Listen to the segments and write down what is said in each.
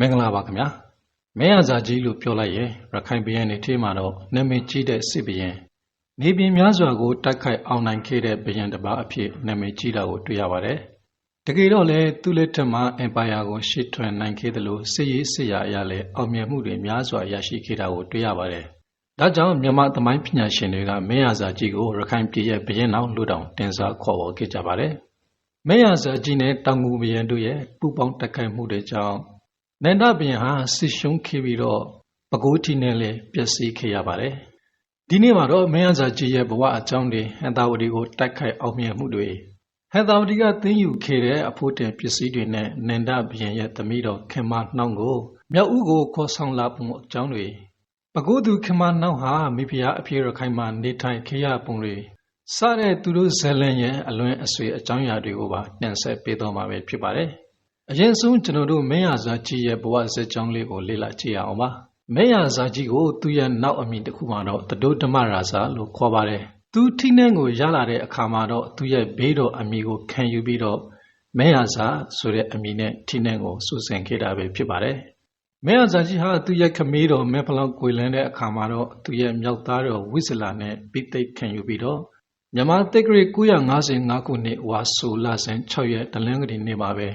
မင်္ဂလာပါခင်ဗျာမင်းရဇာကြီးလို့ပြောလိုက်ရင်ရခိုင်ဘရင်နေထေးမှာတော့နာမည်ကြီးတဲ့စစ်ဘရင်နေပြည်များစွာကိုတိုက်ခိုက်အောင်နိုင်ခဲ့တဲ့ဘရင်တစ်ပါးအဖြစ်နာမည်ကြီးတာကိုတွေ့ရပါတယ်တကယ်တော့လေသူ့လက်ထက်မှာအင်ပါယာကိုရှေ့ထွင်နိုင်ခဲ့သလိုစစ်ရေးစစ်ရာအရာလည်းအောင်မြင်မှုတွေများစွာရရှိခဲ့တာကိုတွေ့ရပါတယ်ဒါကြောင့်မြန်မာသမိုင်းပညာရှင်တွေကမင်းရဇာကြီးကိုရခိုင်ပြည်ရဲ့ဘရင်တော်လူတောင်တင်စားခေါ်ဝေါ်ခဲ့ကြပါတယ်မင်းရဇာကြီးနဲ့တောင်ငူဘရင်တို့ရဲ့ပူပေါင်းတိုက်ခိုက်မှုတွေကြောင့် နန္ဒဘရင်ဟာစစ်ရှုံးခဲ့ပြီးတော့ပဲခူးတီနဲ့လည်းပျက်စီးခဲ့ရပါတယ်ဒီနေ့မှာတော့မင်းရဇာကြီးရဲ့ဘဝအကြောင်းတွေဟန်တာဝတီကိုတိုက်ခိုက်အောင်မြင်မှုတွေဟန်တာဝတီကသိမ်းယူခဲ့တဲ့အဖို့တင်ပစ္စည်းတွေနဲ့နန္ဒဘရင်ရဲ့သမီးတော်ခင်မနှောင်းကိုမြောက်ဦးကိုခေါ်ဆောင်လာပုံအကြောင်းတွေပဲခူးသူခင်မနှောင်းဟာမိဖုရားအဖေရခိုင်မှာနေထိုင်ခဲ့ရပုံတွေစတဲ့သူတို့ဇလန်ရဲ့အလွန်အဆွေအကြောင်းအရာတွေကိုပါနှံဆက်ပေးတော့မှာပဲဖြစ်ပါတယ် အရင်ဆုံးကျွန်တော်တို့မင်းရဇာကြီးရဲ့ဘဝဇက်ကြောင်းလေးကိုလေ့လာကြည့်ရအောင်ပါမင်းရဇာကြီးကိုသူ့ရဲ့နောက်အမည်တစ်ခုမှာတော့တဒုဓမ္မရာဇာလို့ခေါ်ပါတယ်သူထိနှင်းကိုရလာတဲ့အခါမှာတော့သူ့ရဲ့ဘေးတော်အမည်ကိုခံယူပြီးတော့မင်းရဇာဆိုတဲ့အမည်နဲ့ထိနှင်းကိုစူဆင်ခဲ့တာပဲဖြစ်ပါတယ်မင်းရဇာကြီးဟာသူ့ရဲ့ခမည်းတော်မဲဖလောက်ကိုလန်းတဲ့အခါမှာတော့သူ့ရဲ့မြောက်သားတော်ဝိဇလာနဲ့ပိသိက်ခံယူပြီးတော့မြန်မာတက္ကရာ955ခုနှစ်ဝါဆိုလဆန်6ရက်တလင်းကလေးနေ့မှာပဲ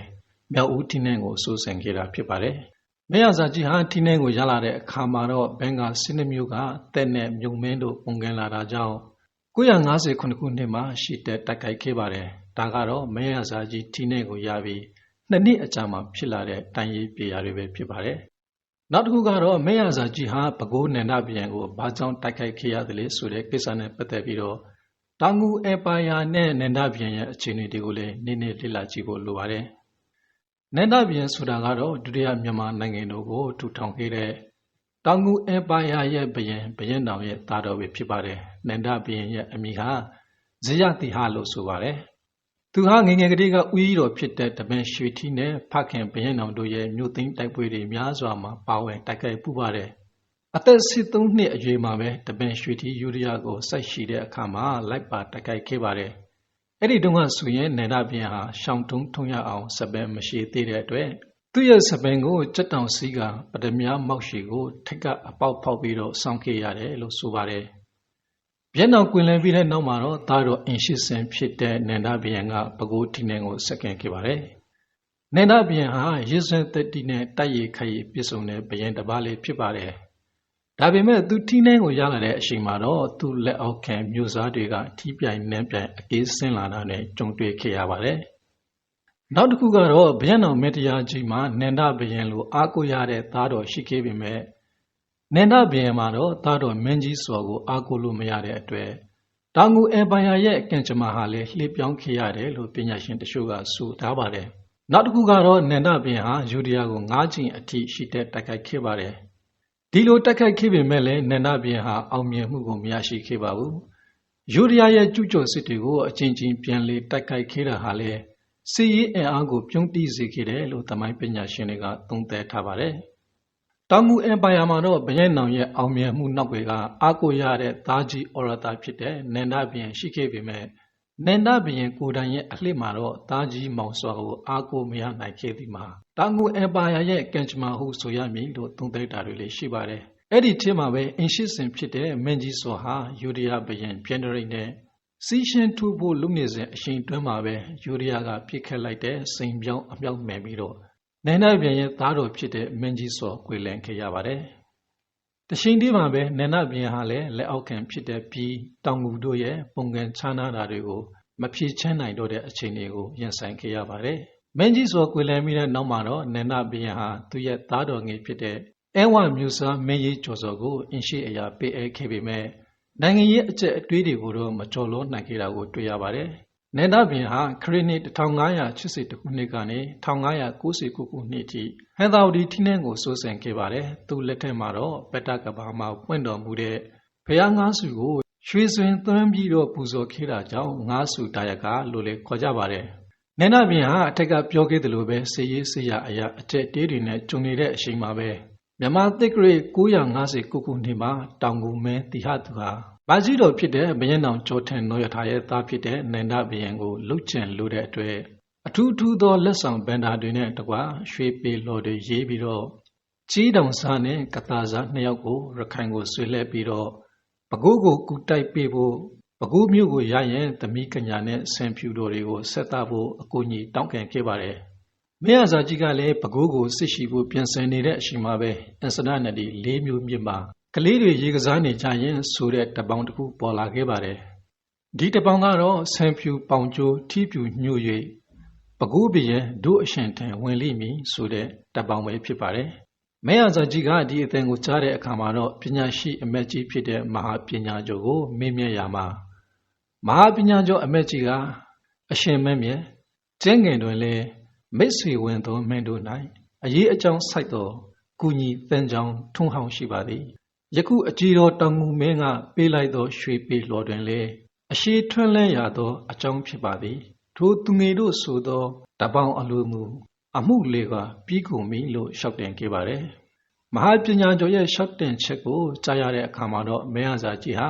မြောက်ဦးထိနှင်းကိုစိုးစင်ခဲ့တာဖြစ်ပါတယ်။မရဇာကြီးဟာထိနှင်းကိုရလာတဲ့အခါမှာတော့ဘင်္ဂါစနစ်မျိုးကတက်နဲ့မြုံမင်းတို့ပုံကင်လာတာကြောင့်959ခုနှစ်မှာရှီတက်တိုက်ခိုက်ခဲ့ပါတယ်။ဒါကတော့မရဇာကြီးထိနှင်းကိုရပြီးနှစ်နှစ်အကြာမှာဖြစ်လာတဲ့တိုင်ရီပြေရာတွေပဲဖြစ်ပါတယ်။နောက်တစ်ခုကတော့မရဇာကြီးဟာပဲခူးနန္ဒပြန်ကိုဘာကြောင့်တိုက်ခိုက်ခဲ့ရသလဲဆိုတဲ့ကိစ္စနဲ့ပတ်သက်ပြီးတော့တောင်ငူအင်ပါယာနဲ့နန္ဒပြန်ရဲ့အခြေအနေတွေကိုလည်းနည်းနည်းလေ့လာကြည့်ဖို့လိုပါတယ်။ နန္ဒဘုရင်ဆိုတာကတော့ဒုတိယမြန်မာနိုင်ငံတော်ကိုထူထောင်ခဲ့တဲ့တောင်ငူအင်ပါယာရဲ့ဘုရင်ဘုရင်တော်ရဲ့သားတော်ပဲဖြစ်ပါတယ်နန္ဒဘုရင်ရဲ့အမိဟာဇယတိဟလို့ဆိုပါတယ်သူဟာငငယ်ကလေးကဦးကြီးတော်ဖြစ်တဲ့တပင်ရွှေထီးနဲ့ဖခင်ဘုရင်တော်တို့ရဲ့မြို့သိမ်းတိုက်ပွဲတွေများစွာမှာပါဝင်တိုက်ခိုက်ပူပါတယ်အသက်73နှစ်အရွယ်မှာပဲတပင်ရွှေထီးယူရီးယားကိုစိုက်ရှိတဲ့အခါမှာလိုက်ပါတိုက်ခိုက်ခဲ့ပါတယ် အဲ့ဒီတုန်းကဆိုရင်နေရပြန်ဟာရှောင်းတုံးထုံရအောင်စပယ်မရှိသေးတဲ့အတွက်သူ့ရဲ့စပင်ကိုစက်တောင်စီးကပဒမြမောက်ရှိကိုထိတ်ကအပေါက်ဖောက်ပြီးတော့စောင့်ခဲ့ရတယ်လို့ဆိုပါတယ်။မျက်နှာကွင်လည်ပြီးတဲ့နောက်မှာတော့သားတော်အင်ရှိစင်ဖြစ်တဲ့နန္ဒဘယံကပကိုးထီနှင်းကိုစက္ကန့်ခဲ့ပါတယ်။နန္ဒဘယံဟာရေစံတက်တီနဲ့တိုက်ရိုက်ခိုက်ပြစ်စုံတဲ့ဘယံတစ်ပါးလေးဖြစ်ပါတယ်။ ဒါပေမဲ့ သူထိနှင်းကိုရလာတဲ့အချိန်မှာတော့ သူ့လက်အောက်ခံမျိုးစားတွေကထိပြိုင်နှံပြိုင် အကေးဆင်းလာတာနဲ့ ကြုံတွေ့ခဲ့ရပါတယ်။နောက်တစ်ခုကတော့ဘယံတော်မေတ္တရားကြီးမှာ နန္ဒဘယံလို အားကိုရတဲ့ သားတော်ရှိခဲ့ပေမဲ့နန္ဒဘယံမှာတော့ သားတော်မင်းကြီးစွာကို အားကိုလို့ မရတဲ့အတွက် တောင်ငူအင်ပါယာရဲ့ ကံကြမ္မာဟာလည်း လှေပြောင်းခဲ့ရတယ်လို့ ပညာရှင်တချို့က ဆိုထားပါတယ်။နောက်တစ်ခုကတော့ နန္ဒဘယံဟာယူဒီယာကို၅ချိန်အထိရှိတဲ့တိုက်ခိုက်ခဲ့ပါတယ်။ ဒီလိုတက်ခိုက်ခဲ့ပေမဲ့လည်းနန္ဒဘုရင်ဟာအောင်မြင်မှုကိုမရရှိခဲ့ပါဘူး။ယူရီးယားရဲ့ကျူးကျော်စစ်တွေကိုအချင်းချင်းပြန်လေတက်ခိုက်ခဲ့တာဟာလည်းစီရေးအင်အားကိုပြုံးတိစေခဲ့တယ်လို့သမိုင်းပညာရှင်တွေကသုံးသပ်ထားပါတယ်။တောင်ငူအင်ပါယာမှာတော့ဘုရင်နောင်ရဲ့အောင်မြင်မှုနောက်ွယ်ကအားကိုရတဲ့သားကြီးအော်ရတာဖြစ်တဲ့နန္ဒဘုရင်ရှိခဲ့ပေမဲ့ နန္ဒဘုရင်ကိုတိုင်ရဲ့အလှစ်မှာတော့သားကြီးမောင်စွာကိုအားကိုမရနိုင်ခဲ့သည်မှာတောင်ငူအင်ပါယာရဲ့ကံကြမ္မာဟုဆိုရမည်လို့သုံးသပ်တာတွေလည်းရှိပါတယ်။အဲ့ဒီထင်းမှာပဲအင်ရှိစင်ဖြစ်တဲ့မင်းကြီးစွာဟာယူရီးယားဘုရင်ပြန်ဒရိတ်နဲ့စီးရှင်းထူဖို့လုပ်နေစဉ်အချိန်တွင်းမှာပဲယူရီးယားကပြစ်ခတ်လိုက်တဲ့စိန်ပြောင်းအမြောက်မယ်ပြီးတော့နိုင်နာပြန်ရဲ့သားတော်ဖြစ်တဲ့မင်းကြီးစွာကွေလန်ခဲ့ရပါတယ်။ တချိန်တည်းမှာပဲနန္ဒပြန်ဟာလည်းလက်အောက်ခံဖြစ်တဲ့ပြီးတောင်ငူတို့ရဲ့ပုံကံချမ်းသာတာတွေကိုမဖြေချမ်းနိုင်တော့တဲ့အခြေအနေကိုရင်ဆိုင်ခဲ့ရပါတယ်။မင်းကြီးစောကွေလန်မိတဲ့နောက်မှာတော့နန္ဒဘုရင်ဟာသူ့ရဲ့သားတော်ငယ်ဖြစ်တဲ့အဲဝမျိုးစားမင်းကြီးကျော်စောကိုအင်းရှိအရာပေးအပ်ခဲ့ပေမဲ့နိုင်ငံရေးအကျက်အတွေးတွေကိုတော့မကျော်လွန်နိုင်ခဲ့တာကိုတွေ့ရပါတယ်။ နန္ဒဘုရင်ဟာခရစ်နှစ်1580ခုနှစ်ကနေ1599ခုနှစ်ထိဟန်သာဝတီထိနှင်းကိုစိုးစံခဲ့ပါတယ်။သူ့လက်ထက်မှာတော့ပတ္တကဘာမှာပွင့်တော်မူတဲ့ဘုရားငါးစုကိုရွှေစွင်သွမ်းပြီးတော့ပူဇော်ခဲ့တာကြောင့်ငါးစုတာယကလို့လည်းခေါ်ကြပါတယ်။နန္ဒဘင်ဟာအထက်ကပြောခဲ့သလိုပဲစေရေးစေရအရာအကျက်တေးတွေနဲ့ကြုံနေတဲ့အချိန်မှာပဲမြန်မာသစ်ကရေ950ခုနှစ်မှာတောင်ကူမင်းတိဟသူဟာ ဘာကြီးတော်ဖြစ်တဲ့ဘယင်းတော်ကျော်ထင်နောရထားရဲ့သားဖြစ်တဲ့နန္ဒဘယင်ကိုလှုပ်ချင်လို့တဲ့အတွက်အထူးထူးသောလက်ဆောင်ဗန္ဒာတွေနဲ့တကွရွှေပေလော်တွေရေးပြီးတော့ကြီးတောင်စားနဲ့ကတာစားနှစ်ယောက်ကိုရခိုင်ကိုဆွေးလှဲပြီးတော့ပဲခူးကိုကူတိုက်ပေးဖို့ပဲခူးမြို့ကိုရရင်သမီးကညာနဲ့ဆင်ဖြူတော်တွေကိုဆက်သဖို့အကူအညီတောင်းခံခဲ့ပါတယ်။မင်းရစာကြီးကလည်းပဲခူးကိုစစ်ရှိဖို့ပြင်ဆင်နေတဲ့အချိန်မှာပဲအင်စဒနဒီ၄မျိုးမြစ်မှာ ကလေးတွေရေကစားနေကြရင်ဆိုတဲ့တပောင်တစ်ခုပေါ်လာခဲ့ပါတယ်။ဒီတပောင်ကတော့ဆင်ဖြူပေါင်ကျိုးထီးပြူညှို့၍ပဲခူးဘရင်ဒုအရှင်ထံဝင်လိမ့်မည်ဆိုတဲ့တပောင်ပဲဖြစ်ပါတယ်။မဲရဇာကြီးကဒီအသင်ကိုကြားတဲ့အခါမှာတော့ပညာရှိအမက်ကြီးဖြစ်တဲ့မဟာပညာကျော်ကိုမေးမြန်းရမှာမဟာပညာကျော်အမက်ကြီးကအရှင်မင်းမြတ်ကျင်းငင်တွင်လေမိတ်ဆွေဝင်သောမင်းတို့၌အရေးအကြောင်းစိုက်သောကုညီသင်ကြောင်းထုံးဟောင်းရှိပါသည် ယခုအကြီးတော်တောင်ငူမင်းကပေးလိုက်သောရွှေပေလော်တွင်လေအရှိထွန်းလဲရသောအကြောင်းဖြစ်ပါသည်ထိုသူငယ်တို့ဆိုသောတပောင်အလိုမူအမှုလေးကပြီးကုန်ပြီလို့ရှောက်တင်ခဲ့ပါတယ်။မဟာပညာကျော်ရဲ့ရှောက်တင်ချက်ကိုကြားရတဲ့အခါမှာတော့မင်းအစာကြီးဟာ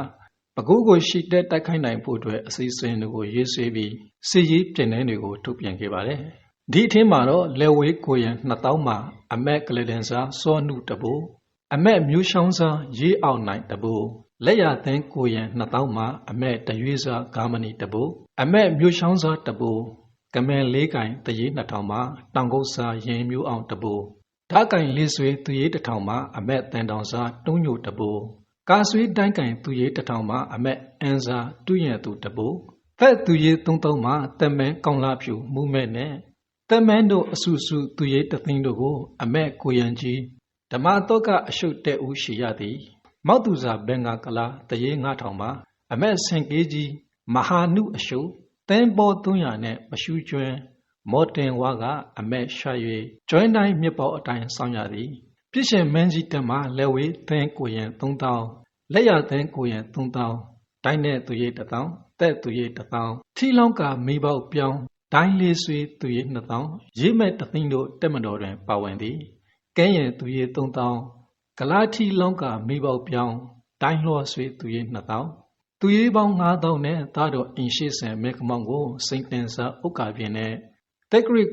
ပကူးကိုရှိတဲ့တိုက်ခိုက်နိုင်ဖို့အတွက်အစီအစဉ်တွေကိုရေးဆွဲပြီးစစ်ရေးပြင်နှင်းတွေကိုထုတ်ပြန်ခဲ့ပါတယ်။ဒီအထင်းမှာတော့လေဝေးကိုရန်2000မှာအမက်ကလဒန်စာစောနုတဘူ အမက်မျိုးရှောင်းစာရေးအောင်နိုင်တဘူလက်ရသင်းကိုရန်2000မှာအမက်တရွေးစာဂါမနီတဘူအမက်မျိုးရှောင်းစာတဘူကမဲလေးကင်တရေ2000မှာတောင်ကုတ်စာရင်မျိုးအောင်တဘူဓာကင်လေးဆွေသူရေး1000မှာအမက်တန်တောင်စာတုံးညိုတဘူကာဆွေတိုင်းကင်သူရေး1000မှာအမက်အန်စာတူရန်သူတဘူသက်သူရေး33မှာတမန်ကောင်းလာဖြူမူမဲ့နဲ့တမန်တို့အဆူဆူသူရေးတသိန်းတို့ကို အမက်ကိုရန်ကြီး ဓမ္မတော့ကအရှုတ်တဲ့ဦးရှိရသည် မောက်သူစာဘင်္ဂကလာတရေ9000မှာအမက်ဆင်ကေးကြီးမဟာနုအရှုသင်းပေါ်300နဲ့မရှူးကျွန်းမော်တင်ဝါကအမက်ရှာ၍ကျွန်းတိုင်းမြစ်ပေါ်အတိုင်းဆောင်းရသည်ပြည့်ရှင်မန်းကြီးတက်မှလက်ဝေးသင်းကိုရင်3000လက်ရသင်းကိုရင်3000တိုင်းနဲ့သူရိတ်1000တဲ့သူရိတ်1000ထီလောင်းကမိပေါက်ပြောင်းဒိုင်းလေးဆွေသူရိတ်2000ရေးမဲ့တသိန်းတို့တက်မတော်တွင်ပါဝင်သည် ကဲရင်သူရိတ်3000ဂလာထီလောင်းကမိပေါက်ပြောင်းဒိုင်းလောဆွေသူရိတ်2000သူရေးပေါင်း9000နဲ့သားတော်အင်ရှိဆန်မေကမောင်ကိုစိန်တင်စာဥက္ကာပြင်းနဲ့တက်ကရီ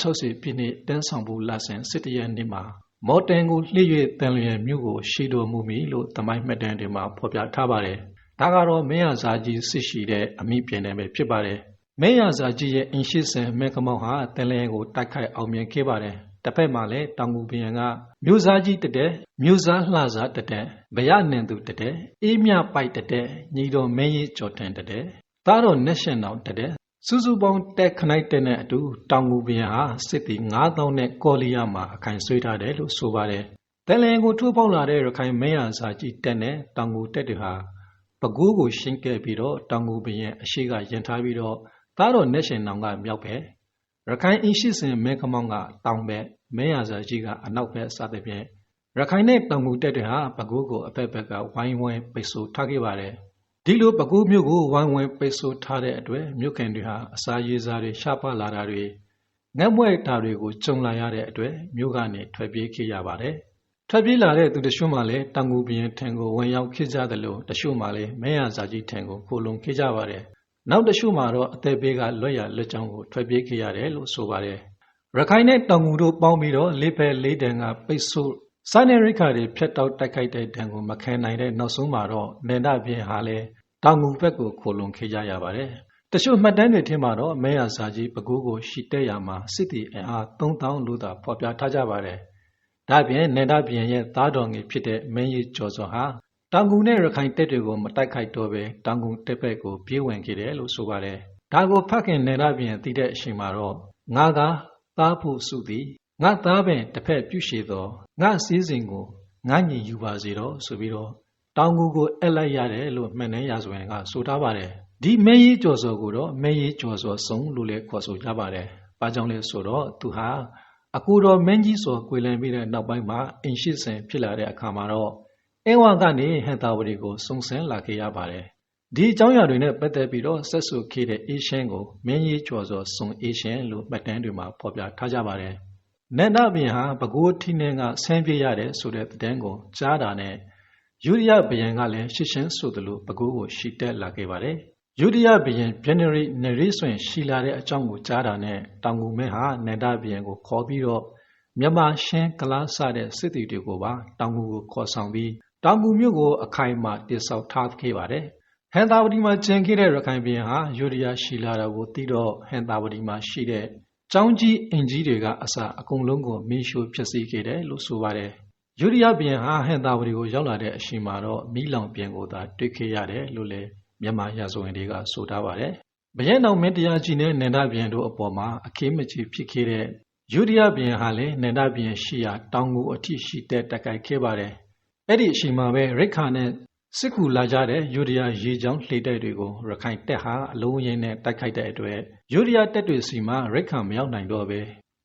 960ပြည့်နှစ်တန်းဆောင်ဖို့လဆင်စစ်တရနှစ်မှာမော်တန်ကိုလှည့်၍တန်လျင်မြို့ကိုရှိတော်မူမည်လို့သမိုင်းမှတ်တမ်းတွေမှာဖော်ပြထားပါတယ်။ဒါကတော့မင်းရဇာကြီးစစ်ရှိတဲ့အမိပြင်တယ်ပဲဖြစ်ပါတယ်။မင်းရဇာကြီးရဲ့အင်ရှိဆန်မေကမောင်ဟာတန်လျင်ကိုတိုက်ခိုက်အောင်မြင်ခဲ့ပါတယ်။ တစ်ဖက်မှာလည်းတောင်ငူဘီယံကမြို့စားကြီးတတဲ့မြို့စားလှစားတတဲ့ဗရနင်သူတတဲ့အေးမြပိုက်တတဲ့ညီတော်မင်းကြီးကျော်တန်တတဲ့သားတော်နက်ရှင်တော်တတဲ့စုစုပေါင်းတက်ခနိုင်တဲ့နဲ့အတူတောင်ငူဘီယံဟာစစ်တီ9000နဲ့ကော်လီယာမှာအခိုင်ဆွေးထားတယ်လို့ဆိုပါတယ်တန်လန်ကိုထိုးပေါက်လာတဲ့ရခိုင်မင်းရစာကြီးတက်နဲ့တောင်ငူတက်တွေဟာပကူးကိုရှင်းခဲ့ပြီးတော့တောင်ငူဘီယံအရှိကရင်ထားပြီးတော့သားတော်နက်ရှင်တော်ကမြောက်ပဲရခိုင်အင်းရှိစင်မဲကမောင်ကတောင်ဘက် မဲရစာကြီးကအနောက်ဘက်စသဖြင့်ရခိုင်နဲ့တောင်ငူတက်တွေဟာပဲခူးကိုအဖက်ဘက်ကဝိုင်းဝန်းပိတ်ဆို့ထားခဲ့ပါတယ်ဒီလိုပဲခူးမြို့ကိုဝိုင်းဝန်းပိတ်ဆို့ထားတဲ့အတွက်မြို့ခင်တွေဟာအစာရေးစားတွေရှားပါလာတာတွေငတ်မွဲ့တာတွေကိုကြုံလာရတဲ့အတွက်မြို့ကနေထွက်ပြေးခဲ့ရပါတယ်ထွက်ပြေးလာတဲ့သူတချို့မှလည်းတောင်ငူပြည်ထံကိုဝင်ရောက်ခဲ့ကြတယ်လို့တချို့မှလည်းမဲရစာကြီးထံကိုခိုလုံခဲ့ကြပါတယ်နောက်တချို့မှာတော့အသက်ဘေးကလွတ်ရလွတ်ကြောင်းကိုထွက်ပြေးခဲ့ရတယ်လို့ဆိုပါတယ် ရခိုင်နဲ့တောင်ငူတို့ပေါင်းပြီးတော့လေးဖက်လေးတန်ကပိတ်ဆို့စာနယ်ရိခါတွေဖျက်တောက်တိုက်ခိုက်တဲ့တန်ကိုမခံနိုင်တဲ့နောက်ဆုံးမှာတော့နေဒပြင်းဟာလည်းတောင်ငူဘက်ကိုခိုလုံခေကြရပါတယ်။တချို့မှတ်တမ်းတွေထဲမှာတော့မဲရစာကြီးပကူးကိုရှိတဲ့ရမှာစစ်တီအင်အား3000လို့သာဖော်ပြထားကြပါတယ်။ဒါပြင်နေဒပြင်းရဲ့သားတော်ငယ်ဖြစ်တဲ့မင်းကြီးကျော်စောဟာတောင်ငူနဲ့ရခိုင်တပ်တွေကိုမတိုက်ခိုက်တော့ပဲတောင်ငူတပ်ဘက်ကိုပြေးဝင်ခဲ့တယ်လို့ဆိုပါတယ်။ဒါကိုဖတ်ခင်နေဒပြင်းသိတဲ့အချိန်မှာတော့ငါက သားဖို့စုသည်ငါသားပင်တစ်ဖက်ပြုရှည်သောငါစည်းစိမ်ကိုငါညီယူပါစေတော့ဆိုပြီးတော့တောင်ကူကိုအက်လိုက်ရတယ်လို့မှန်တယ်ရာဇဝင်ကဆိုထားပါတယ်ဒီမဲရေးကြော်စော်ကိုတော့မဲရေးကြော်စော်စုံလို့လည်းခေါ်ဆိုကြပါတယ်ဘာကြောင့်လဲဆိုတော့သူဟာအကူတော်မင်းကြီးစော်ကွေလန်ပြီးတဲ့နောက်ပိုင်းမှာအင်ရှိစင်ဖြစ်လာတဲ့အခါမှာတော့အင်းဝါကနေဟန်တာဝတီကိုစုံစမ်းလာခဲ့ရပါတယ် ဒီအကြောင်းအရာတွေနဲ့ပတ်သက်ပြီးတော့ဆက်စုခဲ့တဲ့အေးရှင်းကိုမင်းကြီးကျော်စောစုံအေးရှင်းလို့မှတ်တမ်းတွေမှာဖော်ပြထားကြပါတယ်။နန္ဒဘင်ဟာဘကိုးထီးနှင်းကဆင်းပြေးရတယ်ဆိုတဲ့တည်ကိုကြားတာနဲ့ယူရိယဘယံကလည်းရှစ်ရှင်းဆိုသလိုဘကိုးကိုရှိတက်လာခဲ့ပါတယ်ယုဒယဘုရင်ဗေနရီနရိဆွင်ရှိလာတဲ့အကြောင်းကိုကြားတာနဲ့တောင်ငူမဲဟာနန္ဒဘုရင်ကိုခေါ်ပြီးတော့မြန်မာရှင်းကလားစတဲ့စစ်တီတွေကိုပါတောင်ငူကိုခေါ်ဆောင်ပြီးတောင်ငူမြို့ကိုအခိုင်အမာတည်ဆောက်ထားခဲ့ပါတယ်။ ဟန်သာဝတီမှာကျန်ခဲ့တဲ့ ရခိုင်ဘုရင်ဟာ ယုဒယရှိလာတာကိုသိတော့ဟန်သာဝတီမှာရှိတဲ့ ကျောင်းကြီးအင်ကြီးတွေကအစ အကုန်လုံးကို မီးရှို့ဖျက်ဆီးခဲ့တယ်လို့ဆိုပါတယ်။ယုဒယဘုရင်ဟာဟန်သာဝတီကိုရောက်လာတဲ့အချိန်မှာတော့ မီးလောင်ပြင်ကိုသာတွေ့ခဲ့ရတယ်လို့လည်းမြန်မာရာဇဝင်တွေကဆိုထားပါတယ်။ဘရဲနောင်မင်းတရားကြီးနဲ့နန္ဒဘုရင်တို့အပေါ်မှာအခေးမချီဖြစ်ခဲ့တဲ့ယုဒယဘုရင်ဟာလည်းနန္ဒဘုရင်ရှိရာတောင်ကိုအထိရှိတဲ့တက်ကိုက်ခဲ့ပါတယ်။အဲ့ဒီအချိန်မှာပဲရိခါနဲ့ စစ်ကူလာကြတဲ့ယုဒယာရေချောင်းလှေတိုက်တွေကိုရခိုင်တက်ဟာအလုံးရင်းနဲ့တိုက်ခိုက်တဲ့အတွက်ယုဒယာတက်တွေစီမှာရိခါမရောက်နိုင်တော့ပဲ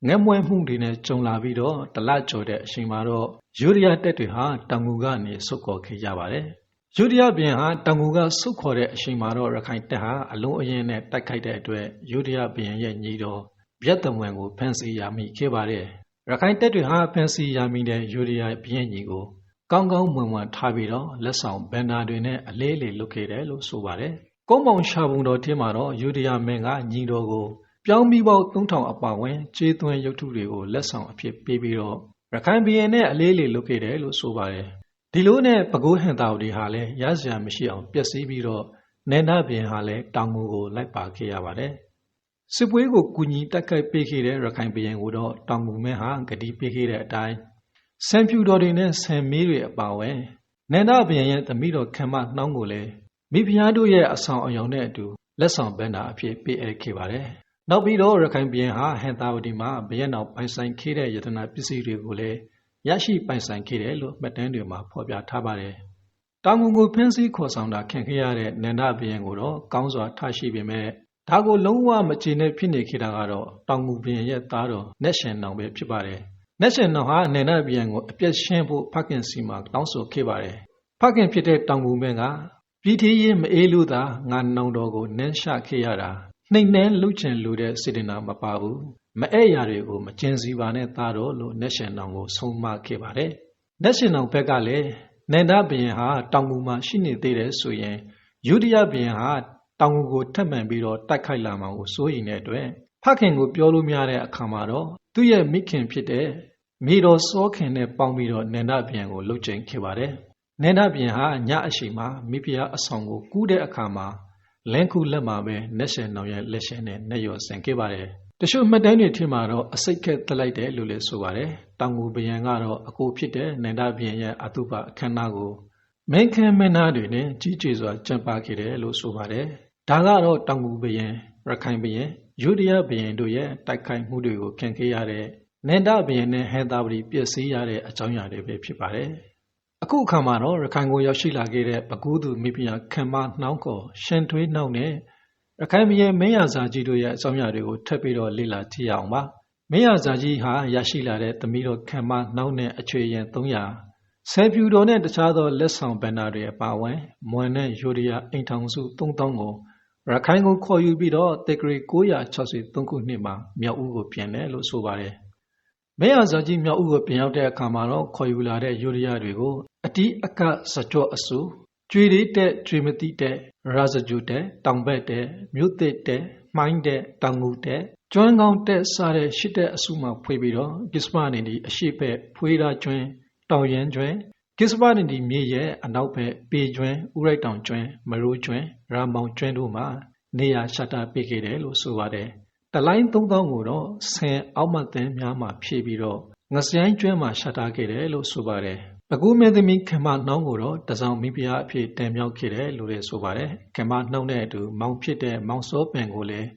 ငက်မွဲမှုတွေနဲ့ကြုံလာပြီးတော့တလကြော်တဲ့အချိန်မှာတော့ယုဒယာတက်တွေဟာတောင်ငူကနေဆုတ်ခေါ်ခဲ့ကြပါတယ်။ယုဒယာဘင်ဟာတောင်ငူကဆုတ်ခေါ်တဲ့အချိန်မှာတော့ရခိုင်တက်ဟာအလုံးအရင်နဲ့တိုက်ခိုက်တဲ့အတွက်ယုဒယာဘင်ရဲ့ညီတော်ဗျတ်တမန်ကိုဖမ်းဆီးရမိခဲ့ပါတယ်။ရခိုင်တက်တွေဟာဖမ်းဆီးရမိတဲ့ယုဒယာဘင်ညီကို ကောင်းကောင်းမွန်မွန်ထားပြီးတော့လက်ဆောင်ဘန်နာတွေနဲ့အလေးလေးလုပ်ခဲ့တယ်လို့ဆိုပါတယ်။ကုန်းပေါင်ရှာပုံတော်ထဲမှာတော့ယူဒယာမင်းကညီတော်ကိုပြောင်းပြီးပေါက်3000အပါဝင်ကျေးသွင်းရုပ်ထုတွေကိုလက်ဆောင်အဖြစ်ပေးပြီးတော့ရခိုင်ပြည်နဲ့အလေးလေးလုပ်ခဲ့တယ်လို့ဆိုပါတယ်။ဒီလိုနဲ့ပကိုးဟန်တာတွေဟာလည်းရစရာမရှိအောင်ပျက်စီးပြီးတော့နေနာပြင်ဟာလည်းတောင်ငူကိုလိုက်ပါခဲ့ရပါတယ်။စစ်ပွဲကိုကူညီတက်ခိုက်ပေးခဲ့တဲ့ရခိုင်ပြည်ကိုတော့တောင်ငူမဲဟာဂတိပေးခဲ့တဲ့အတိုင်း ဆံဖြူတော်တွေနဲ့ဆံမီးတွေအပါအဝင်နန္ဒဘုရင်ရဲ့သမီးတော်ခံမနှောင်းကိုလည်းမိဖုရားတို့ရဲ့အဆောင်အယောင်နဲ့အတူလက်ဆောင်ပန်းတာအဖြစ်ပေးအပ်ခဲ့ပါတယ်။နောက်ပြီးတော့ရခိုင်ပြည်ဟာဟန်တာဝတီမှာဘရက်နောက်ပိုင်ဆိုင်ခဲ့တဲ့ယတနာပစ္စည်းတွေကိုလည်းရရှိပိုင်ဆိုင်ခဲ့တယ်လို့မှတ်တမ်းတွေမှာဖော်ပြထားပါတယ်။တောင်ငူကိုဖင်းစည်းခေါ်ဆောင်တာခင်ခဲ့ရတဲ့နန္ဒဘုရင်ကိုတော့ကောင်းစွာထားရှိပေမဲ့ဒါကိုလုံးဝမကျေနပ်ဖြစ်နေခဲ့တာကတော့တောင်ငူဘုရင်ရဲ့သားတော်နက်ရှင်နောင်ပဲဖြစ်ပါတယ်။ နက်ရှင်တော်ဟာနေနာပြန်ကိုအပြည့်ရှင်းဖို့ဖခင်စီမှာတောင်းဆိုခဲ့ပါတယ်။ဖခင်ဖြစ်တဲ့တောင်ကူမင်းကပြည်ထရေးမအေးလို့သာငါနောင်တော်ကိုနင်းရှခဲ့ရတာနှိမ်နှဲလှုပ်ချင်လို့တဲ့စေတနာမပါဘူး။မအဲ့ရတွေကိုမကျင်စီပါနဲ့သားတော်လို့နက်ရှင်တော်ကိုဆုံးမခဲ့ပါတယ်။နက်ရှင်တော်ဘက်ကလည်းနန္ဒဘရင်ဟာတောင်ကူမှာရှိနေသေးတယ်ဆိုရင်ယူဒိယဘရင်ဟာတောင်ကူကိုထပ်မံပြီးတော့တိုက်ခိုက်လာမှာကိုစိုးရိမ်တဲ့အတွက်ဖခင်ကိုပြောလို့မရတဲ့အခါမှာတော့သူ့ရဲ့မိခင်ဖြစ်တဲ့ မိတော်စောခင်နဲ့ပေါင်းပြီးတော့နန္ဒပြန်ကိုလှုပ်ကျိန်ခဲ့ပါတယ်။နန္ဒပြန်ဟာညအရှိမှာမိဖုရားအဆောင်ကိုကူးတဲ့အခါမှာလင်းခုလက်မှာပဲနက်ရှင်နောင်ရဲ့လက်ရှင်နဲ့နှက်ရော်ဆင်ခဲ့ပါတယ်။တချို့မှတ်တမ်းတွေထဲမှာတော့အစိတ်ခက်တက်လိုက်တယ်လို့လည်းဆိုပါတယ်။တောင်ငူဘယံကတော့အကိုဖြစ်တဲ့နန္ဒပြန်ရဲ့အတုပအခမ်းအနားကိုမင်းခမ်းမနာတွေနဲ့ကြီးကျယ်စွာကျင်းပခဲ့တယ်လို့ဆိုပါတယ်။ဒါကတော့တောင်ငူဘယံရခိုင်ဘယံယူဒယာဘယံတို့ရဲ့တိုက်ခိုက်မှုတွေကိုခံခဲ့ရတဲ့ နန္ဒဘုရင်နဲ့ဟန်သာပတိပျက်စီးရတဲ့အကြောင်းအရာတွေပဲဖြစ်ပါတယ်။အခုအခါမှာတော့ရခိုင်ကိုရောက်ရှိလာခဲ့တဲ့ပကူးသူမိဖုရားခံမနှောင်းကောရှင်ထွေးနှောင်းနဲ့ရခိုင်ဘုရင်မင်းရဇာကြီးတို့ရဲ့အကြောင်းအရာတွေကိုထပ်ပြီးတော့လေ့လာကြည့်အောင်ပါ။မင်းရဇာကြီးဟာရရှိလာတဲ့သမီးတော်ခံမနှောင်းနဲ့အချွေရင်300ဆယ်ဖြူတော်နဲ့တခြားသောလက်ဆောင်ဗန္နာတွေအပါအဝင်မွန်နဲ့ယိုရီးယားအိမ်ထောင်စု3000ကိုရခိုင်ကိုခေါ်ယူပြီးတော့တေဂရီ963ခုနှစ်မှာမြောက်ဦးကိုပြန်တယ်လို့ဆိုပါတယ်။ မဲရဇာကြီးမြောက်ဦးကိုပြန်ရောက်တဲ့အခါမှာတော့ခေါ်ယူလာတဲ့ယူရီးယားတွေကိုအတီးအကစကြော့အဆူကျွေလေးတဲ့ကျွေမတိတဲ့ရာဇဂျူတဲ့တောင်ဘက်တဲ့မြို့သစ်တဲ့မှိုင်းတဲ့တောင်ငူတဲ့ကျွမ်းကောင်းတဲ့စားတဲ့ရှစ်တဲ့အဆူမှဖွေပြီးတော့ကစ္စမနေဒီအရှိဘက်ဖွေးတာကျွန်းတောင်ရန်ကျွန်းကစ္စမနေဒီမြေရဲ့အနောက်ဘက်ပေကျွန်းဥရိုက်တောင်ကျွန်းမရိုးကျွန်းရာမောင်ကျွန်းတို့မှာနေရာရှတာပေးခဲ့တယ်လို့ဆိုပါတယ် တလိုင်း3000ကိုတော့ဆင်အောက်မှသင်းများမှဖြည့်ပြီးတော့ငစရိုင်းကျွဲမှာရှတာခဲ့တယ်လို့ဆိုပါတယ်။အကူမဲသမီးခမနှောင်းကိုတော့တစောင်းမိဖုရားအဖြစ်တန်မြောက်ခဲ့တယ်လို့လည်းဆိုပါတယ်။ခမနှောင်းတဲ့အတူမောင်ဖြစ်တဲ့မောင်စောပင်ကိုလည်း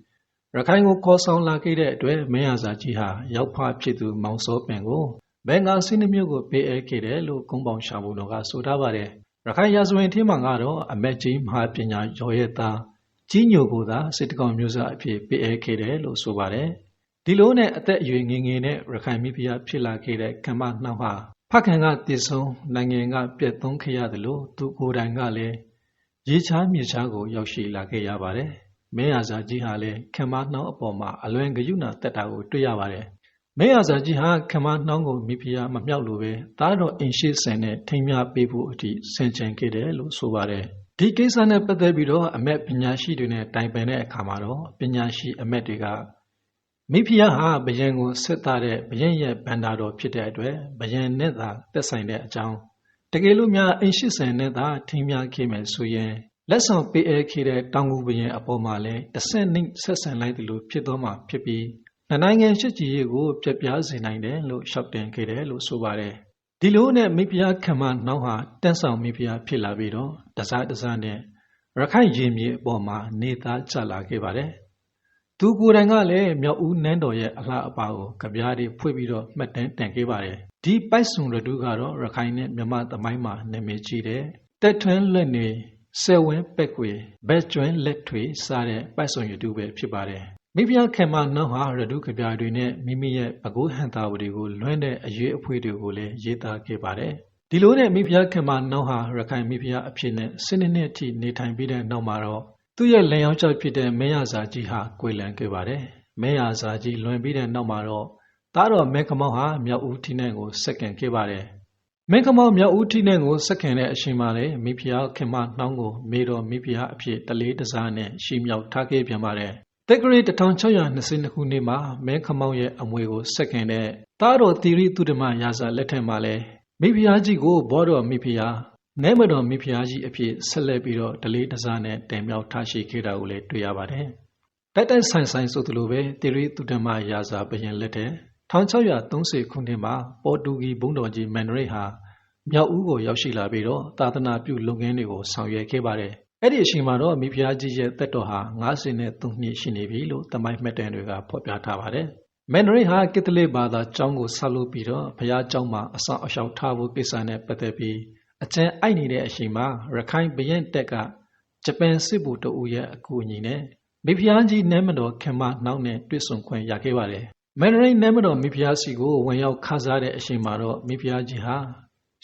ရခိုင်ကိုခေါ်ဆောင်လာခဲ့တဲ့အတွက်မင်းရစာကြီးဟာရောက်ဖဖြစ်သူမောင်စောပင်ကိုဘင်္ဂါစိနမျိုးကိုပေးအပ်ခဲ့တယ်လို့ကုန်းပေါင်ရှာဘူးတော်ကဆိုထားပါတယ်။ရခိုင်ရာဇဝင်ထင်းမှာကတော့အမက်ကြီးမဟာပညာရော်ရဲ့သား ကြီးညိုကိုသာစစ်တကောင်မျိုးစားအဖြစ်ပေးအပ်ခဲ့တယ်လို့ဆိုပါတယ်။ဒီလိုနဲ့အသက်အရွယ်ငယ်ငယ်နဲ့ရခိုင်မိဖုရားဖြစ်လာခဲ့တဲ့ကမ္မနှောင်းဟာဖခင်ကတည်ဆုံးနိုင်ငံကပြတ်သုံးခဲ့ရတယ်လို့သူကိုယ်တိုင်ကလည်းရေချားမြေချားကိုရောက်ရှိလာခဲ့ရပါတယ်။မင်းရဇာကြီးဟာလည်းခမနှောင်းအပေါ်မှာအလွန်ဂယုဏတက်တာကိုတွေ့ရပါတယ်။မင်းရဇာကြီးဟာခမနှောင်းကိုမိဖုရားမမြောက်လို့ပဲသားတော်အင်ရှိစင်နဲ့ထိမ်းမြပေးဖို့အထိဆင်ခြင်ခဲ့တယ်လို့ဆိုပါတယ်။ ဒီကိစ္စနဲ့ပတ်သက်ပြီးတော့အမက်ပညာရှိတွေနဲ့တိုင်ပင်တဲ့အခါမှာတော့ပညာရှိအမက်တွေကမိဖုရားဟာဘယင်ကိုဆက်သားတဲ့ဘယင်ရဲ့ဗန္တာတော်ဖြစ်တဲ့အတွက်ဘယင်နဲ့သာသက်ဆိုင်တဲ့အကြောင်းတကယ်လို့များအိမ်ရှိစံနဲ့သာထင်းများခဲ့မယ်ဆိုရင်လက်ဆောင်ပေးအပ်ခဲ့တဲ့တောင်ကူဘယင်အပေါ်မှာလည်းတစ်ဆက်နှိမ့်ဆက်ဆံလိုက်တယ်လို့ဖြစ်သွားမှာဖြစ်ပြီးနှစ်နိုင်ငံရှစ်ကြည်ရေးကိုပြက်ပြားစေနိုင်တယ်လို့ရှောက်တင်ခဲ့တယ်လို့ဆိုပါတယ် ဒီလိုနဲ့မိဖုရားခံမနှောင်းဟာတန်းဆောင်မိဖုရားဖြစ်လာပြီးတော့တစားတစားနဲ့ရခိုင်ရင်မြေအပေါ်မှာနေသားကျလာခဲ့ပါတယ်။သူကိုယ်တိုင်ကလည်းမြောက်ဦးနန်းတော်ရဲ့အလှအပကိုကြပြားတွေဖွင့်ပြီးတော့မှတ်တမ်းတင်ခဲ့ပါတယ်။ဒီပိုက်စုံရတုကတော့ရခိုင်နဲ့မြမသမိုင်းမှာနာမည်ကြီးတဲ့တက်ထွန်းလက်နေဆယ်ဝင်းပက်ကွေဘက်ကျွန်းလက်ထွေစားတဲ့ပိုက်စုံရတုပဲဖြစ်ပါတယ်။ မိဖုရားခေမနှောင်းဟာရတုကြပြားတွေနဲ့မိမိရဲ့ဘကိုးဟန်တာဝတီကိုလွှမ်းတဲ့အရေးအဖွေးတွေကိုလည်းရေးသားခဲ့ပါတယ်။ဒီလိုနဲ့မိဖုရားခင်မနှောင်းဟာရခိုင်မိဖုရားအဖြစ်နဲ့စနစ်နှစ်အထိနေထိုင်ပြီးတဲ့နောက်မှာတော့သူ့ရဲ့လင်ယောက်ျားဖြစ်တဲ့မဲရဇာကြီးဟာကွေလံခဲ့ပါတယ်။မဲရဇာကြီးလွန်ပြီးတဲ့နောက်မှာတော့သားတော်မဲခမောက်ဟာမြောက်ဦးထိနဲ့ကိုစက္ကန့်ခဲ့ပါတယ်။မဲခမောက်မြောက်ဦးထိနဲ့ကိုစက္ကန့်တဲ့အချိန်မှာလေမိဖုရားခင်မနှောင်းကိုမေတော်မိဖုရားအဖြစ်တလေးတစားနဲ့ရှီမြောက်ထားခဲ့ပြန်ပါတယ်။ တက္ကရီ1622ခုနှစ်မှာမဲခမောက်ရဲ့အမွေကိုစက္ကန့်တဲ့သားတော်သီရိသူဒ္ဓမရာဇာလက်ထက်မှာလဲမိဖုရားကြီးကိုဘောတော်မိဖုရားနဲမတော်မိဖုရားကြီးအဖြစ်ဆက်လက်ပြီးတော့ဒလေးတစားနဲ့တင်မြောက်ထားရှိခဲ့တာကိုလည်းတွေ့ရပါတယ်။တိုက်တိုက်ဆိုင်ဆိုင်ဆိုသလိုပဲတိရိသူဓမ္မရာဇာဘယင်လက်ထက်1630ခုနှစ်မှာပေါ်တူဂီဘုံတော်ကြီးမန်ဒရိတ်ဟာမြောက်ဦးကိုရောက်ရှိလာပြီးတော့သာသနာပြုလုပ်ငန်းတွေကိုဆောင်ရွက်ခဲ့ပါတယ်။ အဲ့ဒီအချိန်မှာတော့မိဖုရားကြီးရဲ့သက်တော်ဟာ93နှစ်ရှိနေပြီလို့တမိုင်းမှတ်တမ်းတွေကဖော်ပြထားပါတယ်။မန်ဒရိတ်ဟာကက်သလစ်ဘာသာကျောင်းကိုဆက်လုပ်ပြီးတော့ဘုရားကျောင်းမှာအဆောင်အရှောက်ထားဖို့ကိစ္စနဲ့ပတ်သက်ပြီးအကျဉ်အိုက်နေတဲ့အချိန်မှာရခိုင်ဘရင်တက်ကဂျပန်စစ်ဗိုလ်တအူရဲ့အကူအညီနဲ့မိဖုရားကြီးနန်းမတော်ခင်မနှောင်းနဲ့တွေ့ဆုံခွင့်ရခဲ့ပါတယ်။မန်ဒရိတ်နန်းမတော်မိဖုရားစီကိုဝင်ရောက်ခစားတဲ့အချိန်မှာတော့မိဖုရားကြီးဟာ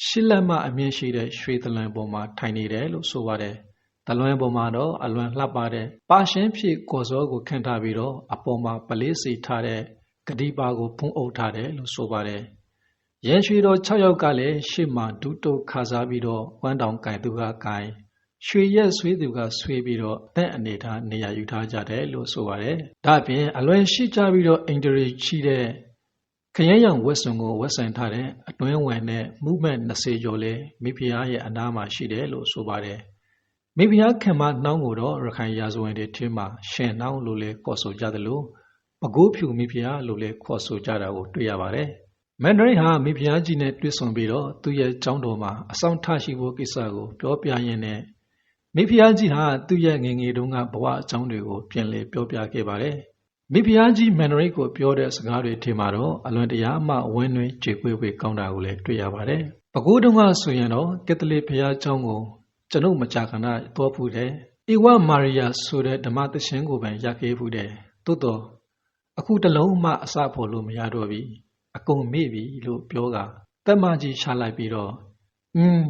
ရှစ်လက်မအမြင့်ရှိတဲ့ရွှေသလံပေါ်မှာထိုင်နေတယ်လို့ဆိုပါတယ်။ တလွန်ပေါ်မှာတော့အလွန်လှပတဲ့ပါရှင်းဖြစ်ကော်စောကိုခန့်ထားပြီးတော့အပေါ်မှာပလေးစီထားတဲ့ဂတိပါကိုဖုံးအုပ်ထားတယ်လို့ဆိုပါတယ်။ရန်ရွှေတော်6ယောက်ကလည်းရှေ့မှာဒုတုတ်ခါစားပြီးတော့ဝမ်းတောင်ကင်သူကကင်ရွှေရက်ဆွေးသူကဆွေးပြီးတော့အသက်အနေထားနေရာယူထားကြတယ်လို့ဆိုပါတယ်။ဒါ့အပြင်အလွယ်ရှိကြပြီးတော့အင်တရီချီတဲ့ခရဲရောင်ဝက်စုံကိုဝက်ဆိုင်ထားတဲ့အတွင်းဝင်တဲ့မှုမဲ့20ကျော်လဲမိဖုရားရဲ့အနားမှာရှိတယ်လို့ဆိုပါတယ်။ မိဖုရားခင်မနှောင်းကိုတော့ရခိုင်ရာဇဝင်တွေထင်းမှာရှင်နှောင်းလို့လဲခေါ်ဆိုကြတယ်လို့ပကိုးဖြူမိဖုရားလို့လဲခေါ်ဆိုကြတာကိုတွေ့ရပါတယ်။မန်ဒရိတ်ဟာမိဖုရားကြီးနဲ့တွေ့ဆုံပြီးတော့သူ့ရဲ့ကျောင်းတော်မှာအဆောင်ထားရှိဖို့ကိစ္စကိုပြောပြရင်းနဲ့မိဖုရားကြီးဟာသူ့ရဲ့ငယ်ငယ်တုန်းကဘဝအကြောင်းတွေကိုပြန်လည်ပြောပြခဲ့ပါတယ်။မိဖုရားကြီးမန်ဒရိတ်ကိုပြောတဲ့စကားတွေထင်မှာတော့အလွန်တရာမှဝင်းတွင်ကြေကွေးပွေကောင်းတာကိုလည်းတွေ့ရပါတယ်။ပကိုးတုန်းကဆိုရင်တော့ကက်သလစ်ဘုရားကျောင်းကို ကျွန်ုပ်မကြာခဏသွားဖူးတယ်။ဧဝမာရိယာဆိုတဲ့ဓမ္မသရှင်ကိုပဲရခဲ့ဖူးတယ်။သို့တော့အခုတလုံးမှအစဖို့လို့မရတော့ပြီ။အကုန်မေ့ပြီလို့ပြောကတက်မကြီးရှာလိုက်ပြီးတော့อืม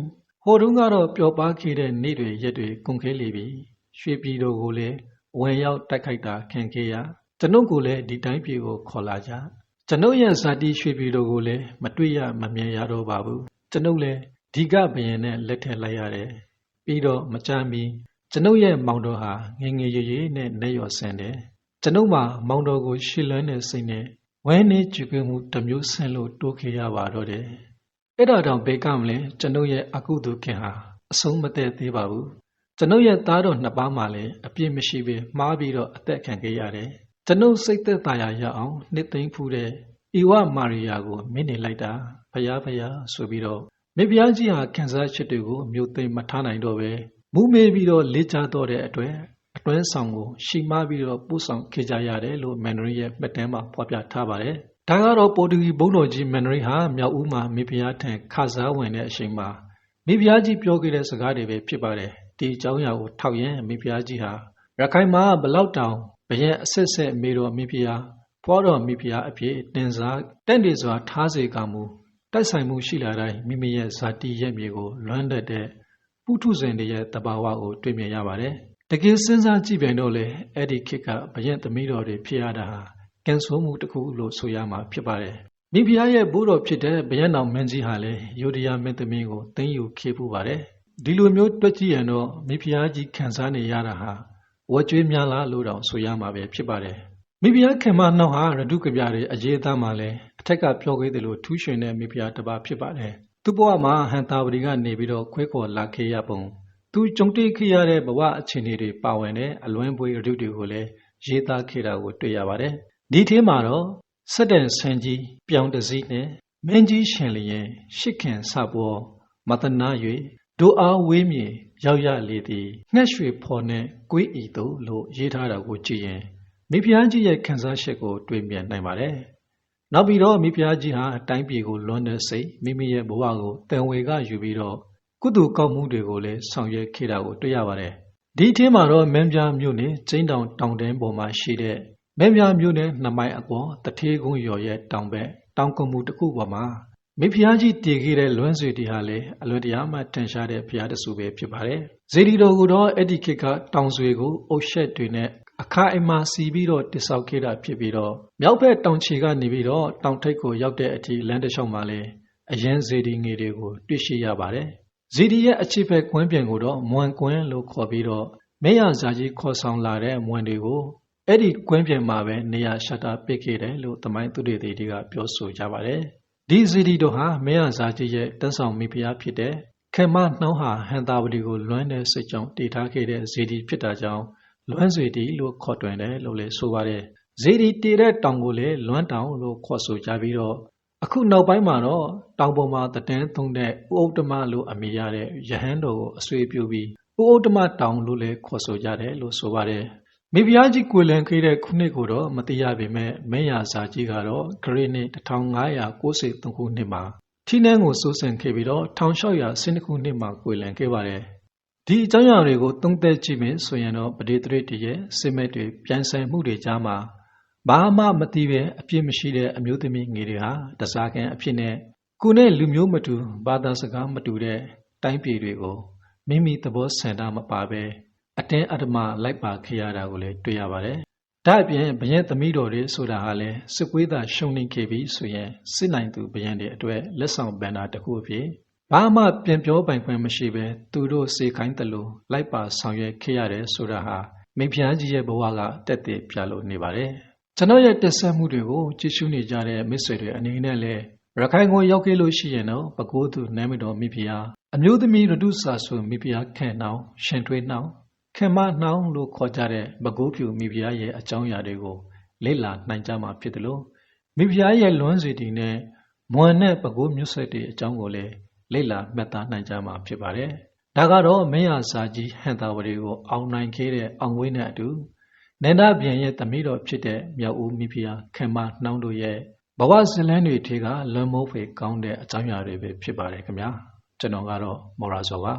ဟိုတုန်းကတော့ပျော်ပါခဲ့တဲ့နေ့တွေရက်တွေကုန်ခဲလေပြီရွှေပြည်တော်ကိုလည်းဝင်ရောက်တိုက်ခိုက်တာခင်ခဲ့ရကျွန်ုပ်ကိုလည်းဒီတိုင်းပြည်ကိုခေါ်လာကြကျွန်ုပ်ရဲ့ဇာတိရွှေပြည်တော်ကိုလည်းမတွေ့ရမမြင်ရတော့ပါဘူးကျွန်ုပ်လည်းဒီကဘရင်နဲ့လက်ထက်လိုက်ရတယ် ပြီးတော့မကြမ်းမီကျွန်ုပ်ရဲ့မောင်တော်ဟာငငယ်ရရနဲ့နေရော်ဆင်းတယ်ကျွန်ုပ်မှာမောင်တော်ကိုရှီလွန်းတဲ့စိတ်နဲ့ဝဲနေကြွေမှုတစ်မျိုးဆင်းလို့တိုးခဲ့ရပါတော့တယ်အဲ့ဒါတောင်ဘေကမလဲကျွန်ုပ်ရဲ့အကုသိုလ်ခင်ဟာအဆုံးမသက်သေးပါဘူးကျွန်ုပ်ရဲ့သားတော်နှစ်ပါးမှလည်းအပြစ်မရှိဘဲမှားပြီးတော့အသက်ခံခဲ့ရတယ်ကျွန်ုပ်စိတ်သက်သာရာရအောင်နှစ်သိမ့်ဖူးတဲ့ဤဝမာရိယာကိုမင်းနေလိုက်တာဖယားဖယားဆိုပြီးတော့ မိဖုရားကြီးဟာခံစားချက်တွေကိုမျိုးသိမ့်မထားနိုင်တော့ပဲမူးမေးပြီးတော့လေ့ကျတော့တဲ့အတွက်အတွင်းဆောင်ကိုရှီမားပြီးတော့ပို့ဆောင်ခဲ့ကြရတယ်လို့မန်ဒရီရဲ့မှတ်တမ်းမှာဖော်ပြထားပါတယ်ဒါကတော့ပေါ်တူဂီဘုန်းတော်ကြီးမန်ဒရိဟာမြောက်ဦးမှာမိဖုရားထံခစားဝင်တဲ့အချိန်မှာမိဖုရားကြီးပြောခဲ့တဲ့စကားတွေပဲဖြစ်ပါတယ်ဒီအကြောင်းအရာကိုထောက်ရင်မိဖုရားကြီးဟာရခိုင်မှာဘလောက်တောင်ဘရင်အဆက်ဆက်မေတော်မိဖုရားဖွားတော်မိဖုရားအဖြစ်တင်စားတင့်တယ်စွာထားစေကမူ တိုက်ဆိုင်မှုရှိလာတိုင်းမိမိရဲ့ဇာတိရဲ့မြေကို လွမ်းတတ်တဲ့ပုထုဇဉ်တွေရဲ့တဘာဝကို တွေ့မြင်ရပါတယ်တကယ်စဉ်းစားကြည့်ပြန်တော့လေအဲ့ဒီခေတ်ကဘရင်သမီးတော်တွေဖြစ်ရတာဟာကံဆိုးမှုတစ်ခုလို့ဆိုရမှာဖြစ်ပါတယ်။မိဖုရားရဲ့ဘိုးတော်ဖြစ်တဲ့ဘယံတော်မင်းကြီးဟာလည်းယိုဒယာမင်းသမီးကိုသိမ်းယူခဲ့ပူပါတယ်။ဒီလိုမျိုးတွက်ကြည့်ရင်တော့မိဖုရားကြီးခံစားနေရတာဟာဝက်ကြွေးများလားလို့တောင်ဆိုရမှာပဲဖြစ်ပါတယ် မိဖုရားခင်မနှောက်ဟာရတုကပြတွေအရေးသားမှလည်းအထက်ကပြောခဲ့တယ်လို့ထူးရွှင်တဲ့မိဖုရားတစ်ပါးဖြစ်ပါတယ်သူ့ဘဝမှာဟန်တာဝတီကနေပြီးတော့ခွဲခေါ်လာခဲ့ရပုံသူကြုံတွေ့ခဲ့ရတဲ့ဘဝအခြေအနေတွေပါဝင်တဲ့အလွမ်းပွေရတုတွေကိုလည်းရေးသားခဲ့တာကိုတွေ့ရပါတယ်ဒီထဲမှာတော့စက်တန်ဆန်ကြီးပြောင်တစည်းနဲ့မင်းကြီးရှင်လျင်ရှစ်ခင်စပေါ်မတနာ၍ဒိုအားဝေးမြေရောက်ရလေသည်ငှက်ရွှေဖော်နှင့်ကွေးဤသို့လို့ရေးထားတာကိုကြည့်ရင် မိဖုရားကြီးရဲ့ခံစားချက်ကို တွေ့မြင်နိုင်ပါတယ်။နောက်ပြီးတော့မိဖုရားကြီးဟာအတိုင်းပြည်ကိုလွန်တဲ့စိတ်မိမိရဲ့ဘဝကိုတန်ဝေကယူပြီးတော့ကုသိုလ်ကောင်းမှုတွေကိုလည်းဆောင်ရွက်ခဲ့တာကိုတွေ့ရပါတယ်။ဒီအထင်းမှာတော့မင်းပြားမြို့နယ်ကျင်းတောင်တောင်တန်းပေါ်မှာရှိတဲ့မင်းပြားမြို့နယ်နှစ်မိုင်အကွာတထေးကုန်းရော်ရဲ့တောင်ဘက်တောင်ကုန်းမှုတစ်ခုပေါ်မှာမိဖုရားကြီးတည်ခဲ့တဲ့လွမ်းဆွေတီဟာလည်းအလွယ်တရာမှထင်ရှားတဲ့ဘုရားတဆူပဲဖြစ်ပါတယ်။ဇေဒီတော်ကတော့အဲ့ဒီခေတ်ကတောင်ဆွေကိုအုတ်ရှက်တွေနဲ့ အခါအမာစီပြီးတော့တိဆောက်ခဲ့တာဖြစ်ပြီးတော့မြောက်ဘက်တောင်ချီကနေပြီးတော့တောင်ထိပ်ကိုရောက်တဲ့အထိလမ်းတစ်လျှောက်မှာလည်းအရင်ဇေဒီငယ်တွေကိုတွေ့ရှိရပါတယ်။ဇေဒီရဲ့အခြေဖက်ကွင်းပြင်ကိုတော့မွန်ကွင်းလို့ခေါ်ပြီးတော့မေယဇာကြီးခေါ်ဆောင်လာတဲ့မွန်တွေကိုအဲ့ဒီကွင်းပြင်မှာပဲနေရာရှက်တာပစ်ခဲ့တယ်လို့သမိုင်းသူတွေတွေကပြောဆိုကြပါတယ်။ဒီဇီဒီတို့ဟာမေယဇာကြီးရဲ့တန်းဆောင်မိဖုရားဖြစ်တဲ့ခေမနှောင်းဟာဟန်တာဝတီကိုလွမ်းတဲ့စိတ်ကြောင့်တည်ထားခဲ့တဲ့ဇီဒီဖြစ်တာကြောင့် လွမ်းဇီဒီလို့ခေါ်တွင်တယ်လို့လည်းဆိုပါတယ်။ဇီဒီတည်တဲ့တောင်ကိုလည်းလွမ်းတောင်လို့ခေါ်ဆိုကြပြီးတော့အခုနောက်ပိုင်းမှာတော့တောင်ပေါ်မှာတည်င်းသုံးတဲ့ဥဥတ္တမလို့အမည်ရတဲ့ယဟန်တော်ကိုအဆွေပြုပြီးဥဥတ္တမတောင်လို့လည်းခေါ်ဆိုကြတယ်လို့ဆိုပါတယ်။မိဖုရားကြီးကိုလန်ခဲ့တဲ့ခုနှစ်ကိုတော့မသိရပေမဲ့မင်းရစာကြီးကတော့ဂရိနှစ်1593ခုနှစ်မှာထိနှန်းကိုစိုးစံခဲ့ပြီးတော့1612ခုနှစ်မှာကိုလန်ခဲ့ပါတယ်။ ဒီအကြောင်းအရာတွေကိုသုံးသပ်ကြည့်မယ်ဆိုရင်တော့ပဒေသရစ်တရဲ့စစ်မဲ့တွေပြန်ဆိုင်မှုတွေကြားမှာဘာမှမသိပဲအပြစ်မရှိတဲ့အမျိုးသမီးငယ်တွေဟာတစားကန်အဖြစ်နဲ့ကိုနဲ့လူမျိုးမတူဘာသာစကားမတူတဲ့တိုင်းပြည်တွေကိုမိမိသဘောဆန္ဒမပါပဲအတင်းအဓမ္မလိုက်ပါခရတာကိုလည်းတွေ့ရပါတယ်။ဒါအပြင်ဘယင်းသမီးတော်တွေဆိုတာဟာလည်းစစ်ကွေးသားရှုံနေခဲ့ပြီဆိုရင်စစ်နိုင်သူဘယင်းတွေအတွက်လက်ဆောင်ပန်တာတစ်ခုအဖြစ် ဘာမှပြန်ပြောပိုင်ခွင့်မရှိဘဲသူတို့စေခိုင်းတယ်လို့လိုက်ပါဆောင်ရွက်ခဲ့ရတယ်ဆိုတာဟာမိဖုရားကြီးရဲ့ဘဝကတက်တည်ပြလို့နေပါတယ်။ကျွန်တော်ရဲ့တက်ဆက်မှုတွေကိုကြည့်ရှုနေကြတဲ့မိတ်ဆွေတွေအနေနဲ့လည်းရခိုင်ကိုရောက်ခဲ့လို့ရှိရင်တော့ပကိုးသူနမ်းမတော်မိဖုရားအမျိုးသမီးရတုစာဆိုမိဖုရားခန့်နှောင်းရှင်ထွေးနှောင်းခင်မနှောင်းလို့ခေါ်ကြတဲ့မကိုးဖြူမိဖုရားရဲ့အကြောင်းအရာတွေကိုလေ့လာနိုင်ကြမှာဖြစ်တယ်လို့မိဖုရားရဲ့လွမ်းစီတီနဲ့မွန်နဲ့ပကိုးမြို့ဆက်တွေအကြောင်းကိုလည်း လေ့လာမှတ်သားနိုင်ကြမှာဖြစ်ပါတယ်။ဒါကတော့မင်းရစာကြီးဟန်တာဝရီကိုအောင်နိုင်ခဲ့တဲ့အောင်ဝေးနဲ့အတူနန္ဒပြန်ရဲ့တမိတော်ဖြစ်တဲ့မြောက်ဦးမိဖုရားခင်မနှောင်းတို့ရဲ့ဘဝဇလန်းတွေထဲကလွန်မိုးဖေကောင်းတဲ့အကြောင်းအရာတွေပဲဖြစ်ပါတယ်ခင်ဗျာကျွန်တော်ကတော့မော်ရာဇော်ပါ